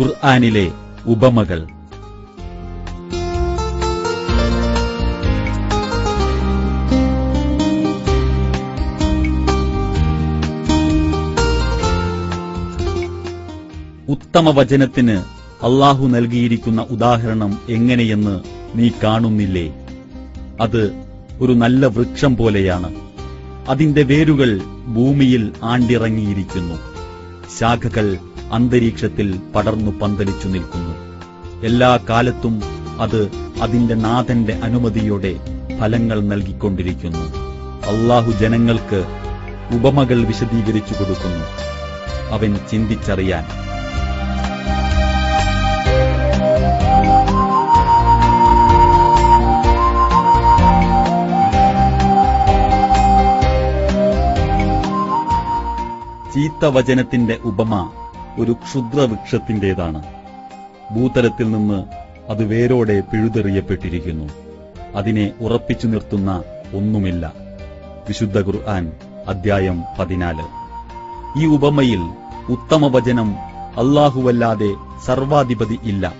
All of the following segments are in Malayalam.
ഖുർആനിലെ ഉപമകൾ. ഉത്തമ വചനത്തിന് അള്ളാഹു നൽകിയിരിക്കുന്ന ഉദാഹരണം എങ്ങനെയെന്ന് നീ കാണുന്നില്ലേ? അത് ഒരു നല്ല വൃക്ഷം പോലെയാണ്. അതിന്റെ വേരുകൾ ഭൂമിയിൽ ആണ്ടിറങ്ങിയിരിക്കുന്നു. ശാഖകൾ അന്തരീക്ഷത്തിൽ പടർന്നു പന്തലിച്ചു നിൽക്കുന്നു. എല്ലാ കാലത്തും അത് അതിന്റെ നാഥന്റെ അനുമതിയോടെ ഫലങ്ങൾ നൽകിക്കൊണ്ടിരിക്കുന്നു. അള്ളാഹു ജനങ്ങൾക്ക് ഉപമകൾ വിശദീകരിച്ചു കൊടുക്കുന്നു. അവൻ ചിന്തിച്ചറിയാൻ. ചീത്ത വചനത്തിന്റെ ഉപമ ഒരു ക്ഷുദ്രവൃക്ഷത്തിന്റേതാണ്. ഭൂതലത്തിൽ നിന്ന് അത് വേരോടെ പിഴുതെറിയപ്പെട്ടിരിക്കുന്നു. അതിനെ ഉറപ്പിച്ചു നിർത്തുന്ന ഒന്നുമില്ല. വിശുദ്ധ ഖുർആൻ അദ്ധ്യായം പതിനാല്. ഈ ഉപമയിൽ ഉത്തമ വചനം അള്ളാഹുവല്ലാതെ സർവാധിപതി ഇല്ല.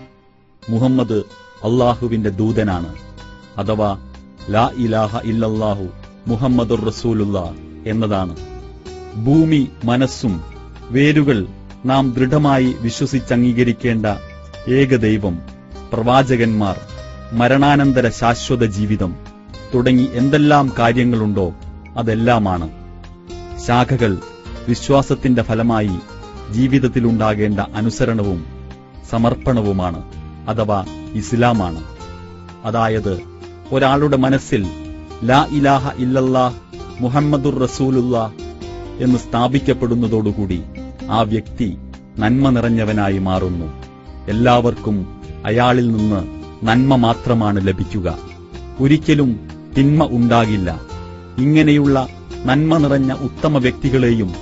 മുഹമ്മദ് അള്ളാഹുവിന്റെ ദൂതനാണ്. അഥവാ ലാ ഇലാഹ ഇല്ലല്ലാഹു മുഹമ്മദുർ റസൂലുള്ള എന്നതാണ്. ഭൂമി മനസ്സും വേരുകൾ നാം ദൃഢമായി വിശ്വസിച്ചംഗീകരിക്കേണ്ട ഏകദൈവം പ്രവാചകന്മാർ മരണാനന്തര ശാശ്വത ജീവിതം തുടങ്ങി എന്തെല്ലാം കാര്യങ്ങളുണ്ടോ അതെല്ലാമാണ്. ശാഖകൾ വിശ്വാസത്തിന്റെ ഫലമായി ജീവിതത്തിലുണ്ടാകേണ്ട അനുസരണവും സമർപ്പണവുമാണ് അഥവാ ഇസ്ലാമാണ്. അതായത് ഒരാളുടെ മനസ്സിൽ ലാ ഇലാഹ ഇല്ലല്ലാഹ് മുഹമ്മദുർ റസൂലുള്ള എന്ന് സ്ഥാപിക്കപ്പെടുന്നതോടുകൂടി ആ വ്യക്തി നന്മ നിറഞ്ഞവനായി മാറുന്നു. എല്ലാവർക്കും അയാളിൽ നിന്ന് നന്മ മാത്രമാണ് ലഭിക്കുക. ഒരിക്കലും തിന്മ ഉണ്ടാകില്ല. ഇങ്ങനെയുള്ള നന്മ നിറഞ്ഞ ഉത്തമ വ്യക്തികളെയും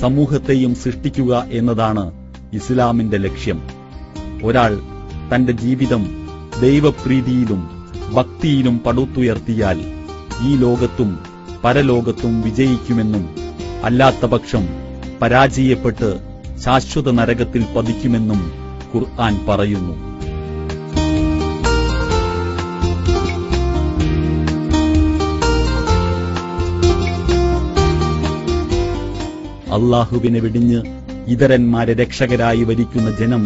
സമൂഹത്തെയും സൃഷ്ടിക്കുക എന്നതാണ് ഇസ്ലാമിന്റെ ലക്ഷ്യം. ഒരാൾ തന്റെ ജീവിതം ദൈവപ്രീതിയിലും ഭക്തിയിലും പടുത്തുയർത്തിയാൽ ഈ ലോകത്തും പരലോകത്തും വിജയിക്കുമെന്നും അല്ലാത്തപക്ഷം പരാജയപ്പെട്ട് ശാശ്വത നരകത്തിൽ പതിക്കുമെന്നും ഖുർആൻ പറയുന്നു. അള്ളാഹുവിനെ വെടിഞ്ഞ് ഇതരന്മാരെ രക്ഷകരായി വരിക്കുന്ന ജനം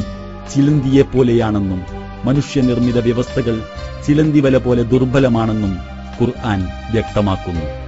ചിലന്തിയെ പോലെയാണെന്നും മനുഷ്യനിർമ്മിത വ്യവസ്ഥകൾ ചിലന്തിവല പോലെ ദുർബലമാണെന്നും ഖുർആൻ വ്യക്തമാക്കുന്നു.